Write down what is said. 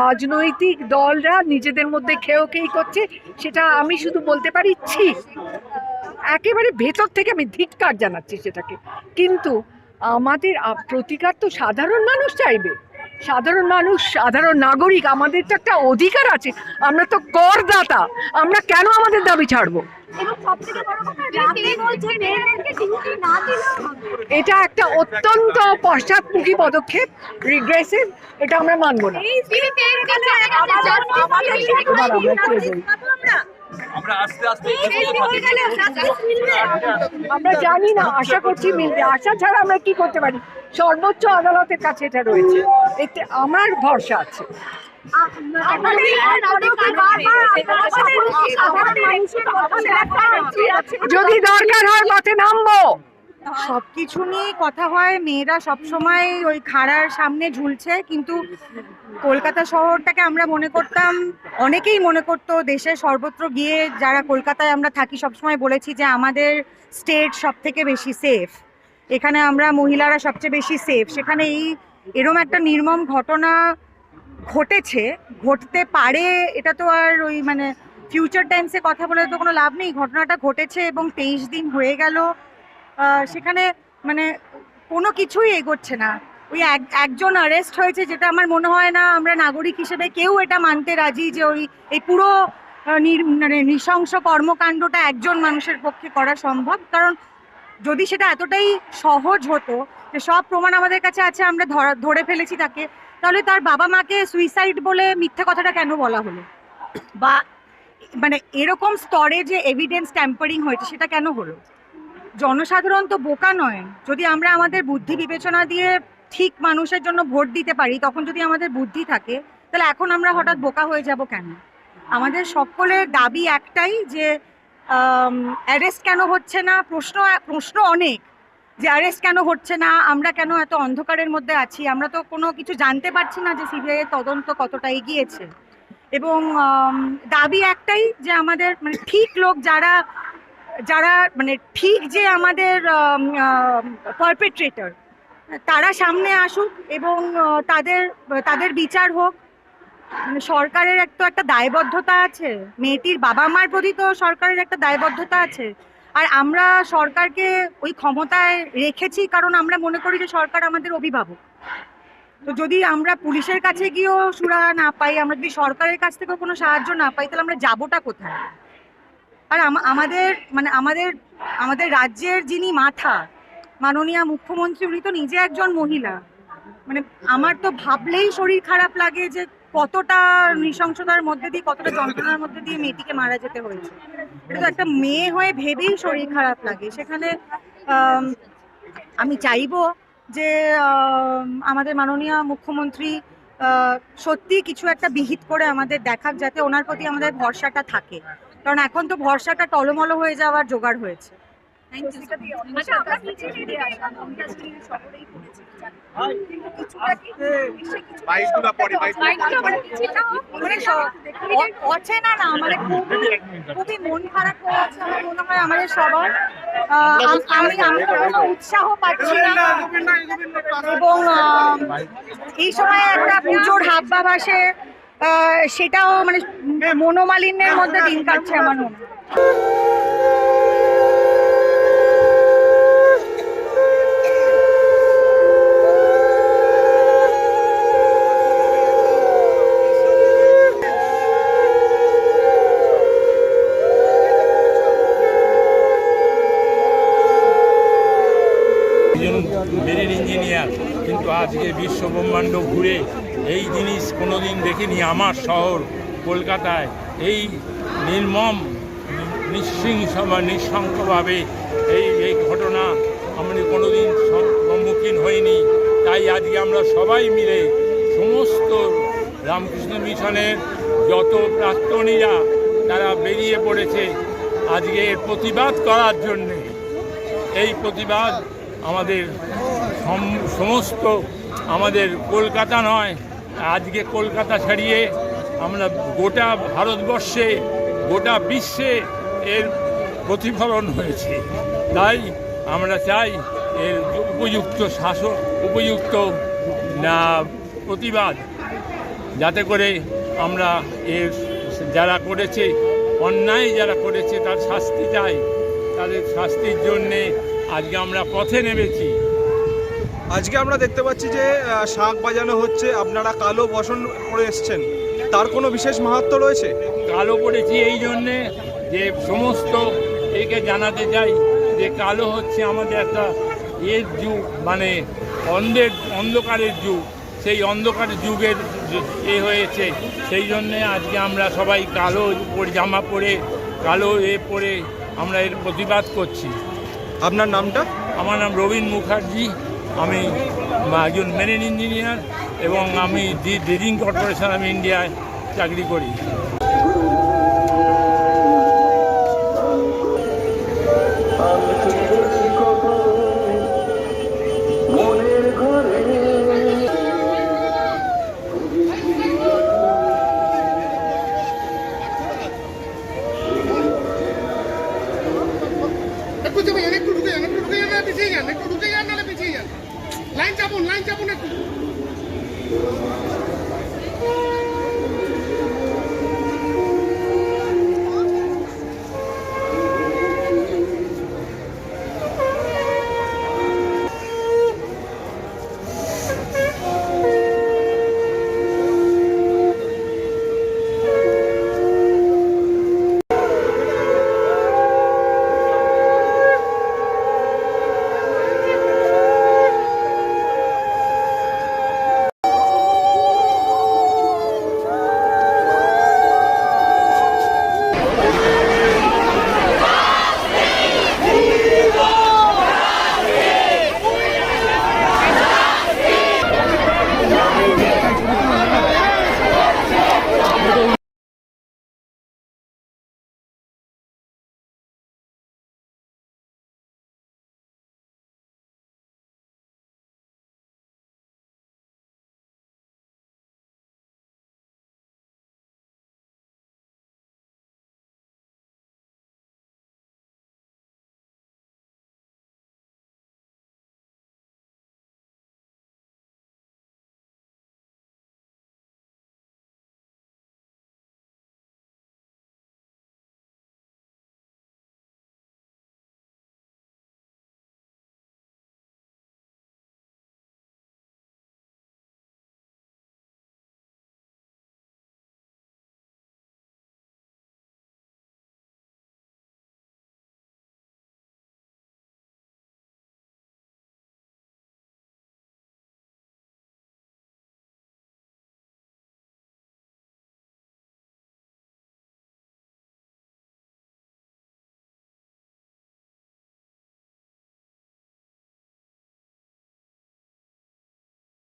রাজনৈতিক দলরা নিজেদের মধ্যে খেয়ে খেয়ে করছে, সেটা আমি শুধু বলতে পারি, ছি। একেবারে ভেতর থেকে আমি ধিক্কার জানাচ্ছি সেটাকে। কিন্তু আমাদের প্রতিকার তো সাধারণ মানুষ চাইবে। সাধারণ মানুষ সাধারণ নাগরিক আমাদের তো একটা অধিকার আছে আমরা তো করদাতা আমরা কেন আমাদের দাবি ছাড়বো এটা একটা অত্যন্ত পশ্চাৎমুখী পদক্ষেপ রিগ্রেসিভ এটা আমরা মানবো না আমরা আস্তে আস্তে জানি না আশা করছি মিলবে। আশা ছাড়া আমরা কি করতে পারি? সর্বোচ্চ আদালতের কাছে এটা রয়েছে। এতে আমার ভরসা আছে। যদি দরকার হয় মাঠে নামবো। সবকিছু নিয়ে কথা হয়, মেয়েরা সব সময় ওই খাড়ার সামনে ঝুলছে, কিন্তু কলকাতা শহরটাকে আমরা মনে করতাম, অনেকেই মনে করতো দেশের সর্বত্র গিয়ে যারা কলকাতায় আমরা থাকি সবসময় বলেছি যে আমাদের স্টেট সব থেকে বেশি সেফ। এখানে আমরা মহিলারা সবচেয়ে বেশি সেফ। সেখানে এই এরম একটা নির্মম ঘটনা ঘটেছে, ঘটতে পারে, এটা তো আর ওই মানে ফিউচার টাইমসে কথা বলে তো কোনো লাভ নেই। ঘটনাটা ঘটেছে এবং তেইশ দিন হয়ে গেল। সেখানে মানে কোনো কিছুই এগোচ্ছে না। ওই এক, একজন অ্যারেস্ট হয়েছে যেটা আমার মনে হয় না আমরা নাগরিক হিসেবে কেউ এটা মানতে রাজি যে ওই, এই পুরো মানে নৃশংস কর্মকাণ্ডটা একজন মানুষের পক্ষে করা সম্ভব। কারণ যদি সেটা এতটাই সহজ হতো যে সব প্রমাণ আমাদের কাছে আছে, আমরা ধরে ফেলেছি তাকে, তাহলে তার বাবা মাকে সুইসাইড বলে মিথ্যে কথাটা কেন বলা হলো? বা মানে এরকম স্তরে যে এভিডেন্স ট্যাম্পারিং হয়েছে, সেটা কেন হলো? জনসাধারণ তো বোকা নয়। যদি আমরা আমাদের বুদ্ধি বিবেচনা দিয়ে ঠিক মানুষের জন্য ভোট দিতে পারি, তখন যদি আমাদের বুদ্ধি থাকে, তাহলে এখন আমরা হঠাৎ বোকা হয়ে যাব কেন? আমাদের সকলের দাবি একটাই যে অ্যারেস্ট কেন হচ্ছে না? প্রশ্ন প্রশ্ন অনেক যে অ্যারেস্ট কেন হচ্ছে না? আমরা কেন এত অন্ধকারের মধ্যে আছি? আমরা তো কোনো কিছু জানতে পারছি না যে সিবিআই এর তদন্ত কতটা এগিয়েছে। এবং দাবি একটাই যে আমাদের মানে ঠিক লোক যারা যারা মানে ঠিক যে আমাদের পারপেট্রেটর তারা সামনে আসুক এবং তাদের তাদের বিচার হোক। মানে সরকারের এক একটা দায়বদ্ধতা আছে, মেয়েটির বাবা মার প্রতি তো সরকারের একটা দায়বদ্ধতা আছে। আর আমরা সরকারকে ওই ক্ষমতায় রেখেছি কারণ আমরা মনে করি যে সরকার আমাদের অভিভাবক। তো যদি আমরা পুলিশের কাছে গিয়েও সুরাহা না পাই, আমরা যদি সরকারের কাছ থেকেও কোনো সাহায্য না পাই, তাহলে আমরা যাবোটা কোথায়? আর আমাদের মানে আমাদের আমাদের রাজ্যের যিনি মাথা, মাননীয় মুখ্যমন্ত্রী, উনি তো নিজে একজন মহিলা। মানে আমার তো ভাবলেই শরীর খারাপ লাগে যে কতটা নৃশংসতার মধ্যে দিয়ে, কতটা যন্ত্রণার মধ্যে দিয়ে মেয়েটিকে মারা যেতে হয়েছে। এটা একটা মেয়ে হয়ে ভেবেই শরীর খারাপ লাগে। সেখানে, আমি চাইব যে আমাদের মাননীয় মুখ্যমন্ত্রী সত্যি কিছু একটা বিহিত করে আমাদের দেখাক, যাতে ওনার প্রতি আমাদের ভরসাটা থাকে। কারণ এখন তো ভরসাটা টলমল হয়ে যাওয়ার জোগাড় হয়েছে। আচ্ছা মানে কিছুটা মানে স- অ- অচেনা না মানে খুবই খুবই মন খারাপ হয়ে আছে আমার মনে হয় আমাদের সবার। আমি আমি কোনো উৎসাহ পাচ্ছি না। এবং এই সময় একটা পুজোর হাবভাব আসে। আহ, সেটাও মানে মনোমালিন্যের মধ্যে দিন কাটছে আমার মনে মেরিন ইঞ্জিনিয়ার কিন্তু আজকে বিশ্ব ব্রহ্মাণ্ড ঘুরে এই জিনিস কোনোদিন দেখিনি আমার শহর কলকাতায়। এই নির্মম নিঃশৃংস বা নিঃশঙ্কভাবে এই এই ঘটনা আমরা কোনোদিন সম- সম্মুখীন হইনি। তাই আজকে আমরা সবাই মিলে সমস্ত রামকৃষ্ণ মিশনের যত প্রাক্তনীরা, তারা বেরিয়ে পড়েছে আজকে প্রতিবাদ করার জন্যে। এই প্রতিবাদ আমাদের সমস্ত আমাদের কলকাতা নয়, আজকে কলকাতা ছাড়িয়ে আমরা গোটা ভারতবর্ষে, গোটা বিশ্বে এর প্রতিফলন হয়েছে। তাই আমরা চাই এর উপযুক্ত শাসন উপযুক্ত, না, প্রতিবাদ, যাতে করে আমরা এর যারা করেছে, অন্যায় যারা করেছে, তার শাস্তি চাই। তাদের শাস্তির জন্যে আজকে আমরা পথে নেমেছি। আজকে আমরা দেখতে পাচ্ছি যে শাঁখ বাজানো হচ্ছে। আপনারা কালো বসন পরে এসছেন। তার কোনো বিশেষ মাহাত্ম রয়েছে? কালো পড়েছি এই জন্যে যে সমস্ত একে জানাতে চাই যে কালো হচ্ছে আমাদের একটা এর যুগ মানে অন্ধের অন্ধকারের যুগ। সেই অন্ধকার যুগের যে- এ হয়েছে। সেই জন্যে আজকে আমরা সবাই কালো পরে জামা পরে কালো এ পরে আমরা এর প্রতিবাদ করছি। আপনার নামটা? আমার নাম রবীন মুখার্জি। আমি একজন মেরিন ইঞ্জিনিয়ার এবং আমি দি ড্রেজিং কর্পোরেশন আমি ইন্ডিয়ায় চাকরি করি। যাবো লাইন যাবো না